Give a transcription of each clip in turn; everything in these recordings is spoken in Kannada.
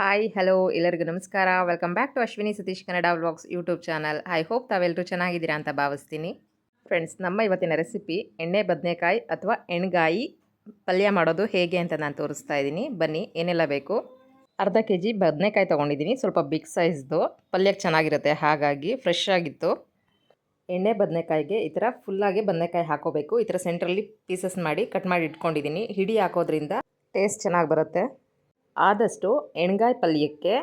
ಹಾಯ್, ಹಲೋ, ಎಲ್ಲರಿಗೂ ನಮಸ್ಕಾರ. Welcome back to Ashwini Satish Kannada vlogs YouTube channel I hope ತಾವೆಲ್ಲರೂ ಚೆನ್ನಾಗಿದ್ದೀರಾ ಅಂತ ಭಾವಿಸ್ತೀನಿ. ಫ್ರೆಂಡ್ಸ್ ನಮ್ಮ ಇವತ್ತಿನ ರೆಸಿಪಿ ಎಣ್ಣೆ, ಬದನೆಕಾಯಿ ಅಥವಾ ಎಣ್ಗಾಯಿ ಪಲ್ಯ ಮಾಡೋದು ಹೇಗೆ ಅಂತ ನಾನು ತೋರಿಸ್ತಾ ಇದ್ದೀನಿ. ಬನ್ನಿ, ಏನೆಲ್ಲ ಬೇಕು? ಅರ್ಧ ಕೆ ಜಿ ಬದನೆಕಾಯಿ ತೊಗೊಂಡಿದ್ದೀನಿ. ಸ್ವಲ್ಪ ಬಿಗ್ ಸೈಜ್ದು ಪಲ್ಯಕ್ಕೆ ಚೆನ್ನಾಗಿರುತ್ತೆ, ಹಾಗಾಗಿ ಫ್ರೆಶ್ ಆಗಿತ್ತು. ಎಣ್ಣೆ, ಬದನೆಕಾಯಿಗೆ ಈ ಥರ ಫುಲ್ಲಾಗಿ ಬದನೆಕಾಯಿ ಹಾಕೋಬೇಕು. ಈ ಥರ ಸೆಂಟ್ರಲ್ಲಿ ಪೀಸಸ್ ಮಾಡಿ ಕಟ್ ಮಾಡಿ ಇಟ್ಕೊಂಡಿದ್ದೀನಿ. ಹಿಡಿ ಹಾಕೋದ್ರಿಂದ ಟೇಸ್ಟ್ ಚೆನ್ನಾಗಿ ಬರುತ್ತೆ. ಆದಷ್ಟು ಎಣ್ಗಾಯಿ ಪಲ್ಯಕ್ಕೆ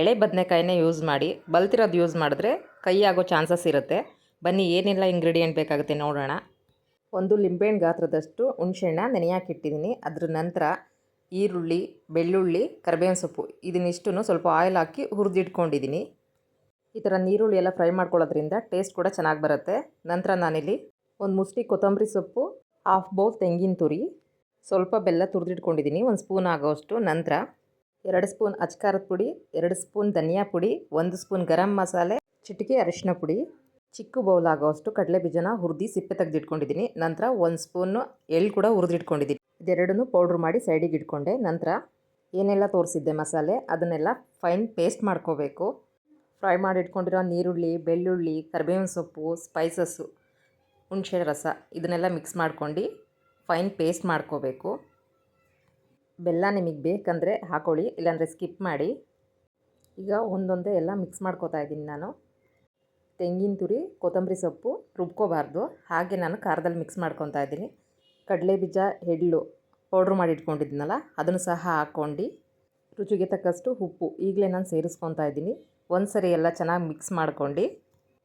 ಎಳೆ ಬದನೆಕಾಯಿನೇ ಯೂಸ್ ಮಾಡಿ, ಬಲ್ತಿರೋದು ಯೂಸ್ ಮಾಡಿದ್ರೆ ಕೈ ಆಗೋ ಚಾನ್ಸಸ್ ಇರುತ್ತೆ. ಬನ್ನಿ, ಏನೆಲ್ಲ ಇಂಗ್ರೀಡಿಯೆಂಟ್ ಬೇಕಾಗುತ್ತೆ ನೋಡೋಣ. ಒಂದು ಲಿಂಬೆಹಣ್ಣು ಗಾತ್ರದಷ್ಟು ಹುಣ್ಸೆಹಣ್ಣ ನೆನೆಯಾಕಿಟ್ಟಿದ್ದೀನಿ ಅದ್ರ ನಂತರ ಈರುಳ್ಳಿ, ಬೆಳ್ಳುಳ್ಳಿ, ಕರಿಬೇವಿನ ಸೊಪ್ಪು ಇದನ್ನಿಷ್ಟು ಸ್ವಲ್ಪ ಆಯಿಲ್ ಹಾಕಿ ಹುರಿದಿಟ್ಕೊಂಡಿದ್ದೀನಿ. ಈ ಥರ ನೀರುಳ್ಳಿ ಎಲ್ಲ ಫ್ರೈ ಮಾಡ್ಕೊಳ್ಳೋದ್ರಿಂದ ಟೇಸ್ಟ್ ಕೂಡ ಚೆನ್ನಾಗಿ ಬರುತ್ತೆ. ನಂತರ ನಾನಿಲ್ಲಿ ಒಂದು ಮುಷ್ಟಿ ಕೊತ್ತಂಬರಿ ಸೊಪ್ಪು ಹಾಫ್ ಬೌಲ್ ತೆಂಗಿನ ತುರಿ ಸ್ವಲ್ಪ ಬೆಲ್ಲ ತುರಿದಿಟ್ಕೊಂಡಿದ್ದೀನಿ. ಒಂದು ಸ್ಪೂನ್ ಆಗೋಷ್ಟು ನಂತರ ಎರಡು ಸ್ಪೂನ್ ಅಚ್ಕಾರದ ಪುಡಿ, ಎರಡು ಸ್ಪೂನ್ ಧನಿಯಾ ಪುಡಿ, ಒಂದು ಸ್ಪೂನ್ ಗರಂ ಮಸಾಲೆ, ಚಿಟಿಕೆ ಅರಿಶಿನ ಪುಡಿ. ಚಿಕ್ಕ ಬೌಲ್ ಆಗೋಷ್ಟು ಕಡಲೆ ಬೀಜನ ಹುರಿದು ಸಿಪ್ಪೆ ತೆಗೆದಿಟ್ಕೊಂಡಿದ್ದೀನಿ. ನಂತರ ಒಂದು ಸ್ಪೂನು ಎಳ್ಳು ಕೂಡ ಹುರಿದಿಟ್ಕೊಂಡಿದ್ದೀನಿ. ಇದೆರಡನ್ನೂ ಪೌಡ್ರ್ ಮಾಡಿ ಸೈಡಿಗೆ ಇಟ್ಕೊಂಡೆ. ನಂತರ ಏನೆಲ್ಲ ತೋರಿಸಿದ್ದೆ ಮಸಾಲೆ, ಅದನ್ನೆಲ್ಲ ಫೈನ್ ಪೇಸ್ಟ್ ಮಾಡ್ಕೋಬೇಕು. ಫ್ರೈ ಮಾಡಿ ಇಟ್ಕೊಂಡಿರೋ ನೀರುಳ್ಳಿ, ಬೆಳ್ಳುಳ್ಳಿ, ಕರಿಬೇವಿನ ಸೊಪ್ಪು, ಸ್ಪೈಸಸ್ಸು, ಹುಣಸೆ ರಸ, ಇದನ್ನೆಲ್ಲ ಮಿಕ್ಸ್ ಮಾಡ್ಕೊಂಡು ಫೈನ್ ಪೇಸ್ಟ್ ಮಾಡ್ಕೋಬೇಕು. ಬೆಲ್ಲ ನಿಮಗೆ ಬೇಕಂದರೆ ಹಾಕೊಳ್ಳಿ, ಇಲ್ಲಾಂದರೆ ಸ್ಕಿಪ್ ಮಾಡಿ. ಈಗ ಒಂದೊಂದೇ ಎಲ್ಲ ಮಿಕ್ಸ್ ಮಾಡ್ಕೋತಾ ಇದ್ದೀನಿ ನಾನು. ತೆಂಗಿನ ತುರಿ, ಕೊತ್ತಂಬರಿ ಸೊಪ್ಪು ರುಬ್ಕೋಬಾರ್ದು. ಹಾಗೆ ನಾನು ಖಾರದಲ್ಲಿ ಮಿಕ್ಸ್ ಮಾಡ್ಕೊತಾ ಇದ್ದೀನಿ. ಕಡಲೆ ಬೀಜ ಎಳ್ಳು ಪೌಡ್ರ್ ಮಾಡಿ ಇಟ್ಕೊಂಡಿದ್ದೀನಲ್ಲ ಅದನ್ನು ಸಹ ಹಾಕ್ಕೊಂಡು ರುಚಿಗೆ ತಕ್ಕಷ್ಟು ಉಪ್ಪು ಈಗಲೇ ನಾನು ಸೇರಿಸ್ಕೊತಾ ಇದ್ದೀನಿ. ಒಂದು ಸರಿ ಎಲ್ಲ ಚೆನ್ನಾಗಿ ಮಿಕ್ಸ್ ಮಾಡ್ಕೊಂಡು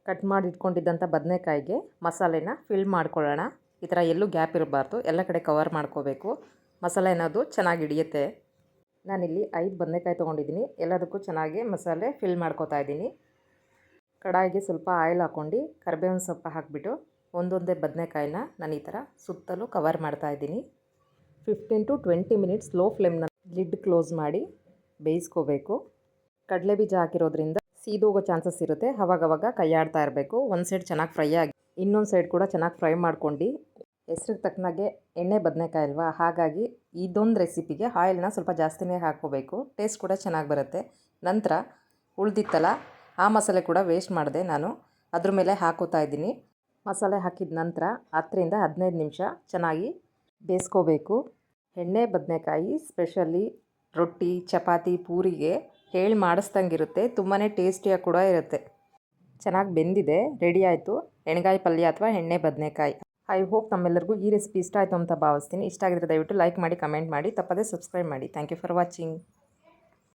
ಕಟ್ ಮಾಡಿ ಇಟ್ಕೊಂಡಿದ್ದಂಥ ಬದನೆಕಾಯಿಗೆ ಮಸಾಲೆನ ಫಿಲ್ ಮಾಡ್ಕೊಳ್ಳೋಣ. ಈ ಥರ ಎಲ್ಲೂ ಗ್ಯಾಪ್ ಇರಬಾರ್ದು. ಎಲ್ಲ ಕಡೆ ಕವರ್ ಮಾಡ್ಕೋಬೇಕು. ಮಸಾಲೆ ಅನ್ನೋದು ಚೆನ್ನಾಗಿ ಹಿಡಿಯುತ್ತೆ. ನಾನಿಲ್ಲಿ ಐದು ಬದನೆಕಾಯಿ ತೊಗೊಂಡಿದ್ದೀನಿ. ಎಲ್ಲದಕ್ಕೂ ಚೆನ್ನಾಗಿ ಮಸಾಲೆ ಫಿಲ್ ಮಾಡ್ಕೋತಾ ಇದ್ದೀನಿ. ಕಡಾಯಿಗೆ ಸ್ವಲ್ಪ ಆಯಿಲ್ ಹಾಕ್ಕೊಂಡು ಕರಿಬೇವಿನ ಸೊಪ್ಪು ಹಾಕಿಬಿಟ್ಟು ಒಂದೊಂದೇ ಬದನೆಕಾಯಿನ ನಾನು ಈ ಥರ ಸುತ್ತಲೂ ಕವರ್ ಮಾಡ್ತಾ ಇದ್ದೀನಿ. Fifteen to twenty minutes low ಫ್ಲೇಮ್ನ lid close ಮಾಡಿ ಬೇಯಿಸ್ಕೋಬೇಕು. ಕಡಲೆ ಬೀಜ ಹಾಕಿರೋದ್ರಿಂದ ಸೀದೋಗೋ ಚಾನ್ಸಸ್ ಇರುತ್ತೆ. ಅವಾಗವಾಗ ಕೈಯಾಡ್ತಾ ಇರಬೇಕು. ಒಂದು ಸೈಡ್ ಚೆನ್ನಾಗಿ ಫ್ರೈ ಆಗಿ, ಇನ್ನೊಂದು ಸೈಡ್ ಕೂಡ ಚೆನ್ನಾಗಿ ಫ್ರೈ ಮಾಡ್ಕೊಂಡು ಹೆಸ್ರಿಗೆ ತಕ್ಕನಾಗೆ ಎಣ್ಣೆ, ಬದನೆಕಾಯಿ ಅಲ್ವಾ? ಹಾಗಾಗಿ ಇದೊಂದು ರೆಸಿಪಿಗೆ ಆಯಿಲ್ನ ಸ್ವಲ್ಪ ಜಾಸ್ತಿನೇ ಹಾಕ್ಕೋಬೇಕು. ಟೇಸ್ಟ್ ಕೂಡ ಚೆನ್ನಾಗಿ ಬರುತ್ತೆ. ನಂತರ ಉಳಿದಿತ್ತಲ್ಲ, ಆ ಮಸಾಲೆ ಕೂಡ ವೇಸ್ಟ್ ಮಾಡಿದೆ ನಾನು. ಅದ್ರ ಮೇಲೆ ಹಾಕೋತಾ ಇದ್ದೀನಿ. ಮಸಾಲೆ ಹಾಕಿದ ನಂತರ ಹತ್ತರಿಂದ ಹದಿನೈದು ನಿಮಿಷ ಚೆನ್ನಾಗಿ ಬೇಯಿಸ್ಕೋಬೇಕು. ಎಣ್ಣೆ, ಬದನೆಕಾಯಿ ಸ್ಪೆಷಲಿ ರೊಟ್ಟಿ, ಚಪಾತಿ, ಪೂರಿಗೆ ಹೇಳಿ ಮಾಡಿಸ್ದಂಗಿರುತ್ತೆ. ತುಂಬಾ ಟೇಸ್ಟಿಯಾಗಿ ಕೂಡ ಇರುತ್ತೆ. ಚೆನ್ನಾಗಿ ಬೆಂದಿದೆ. ರೆಡಿ ಆಯಿತು. ಎಣ್ಗಾಯಿ ಪಲ್ಯ ಅಥವಾ ಎಣ್ಣೆ, ಬದನೆಕಾಯಿ. ಐ ಹೋಪ್ ನಮ್ಮೆಲ್ಲರಿಗೂ ಈ ರೆಸಿಪಿ ಇಷ್ಟ ಆಯಿತು ಅಂತ ಭಾವಿಸ್ತೀನಿ. ಇಷ್ಟ ಆಗಿದ್ರೆ ದಯವಿಟ್ಟು ಲೈಕ್ ಮಾಡಿ ಕಮೆಂಟ್ ಮಾಡಿ, ತಪ್ಪದೇ ಸಬ್ಸ್ಕ್ರೈಬ್ ಮಾಡಿ. Thank you for watching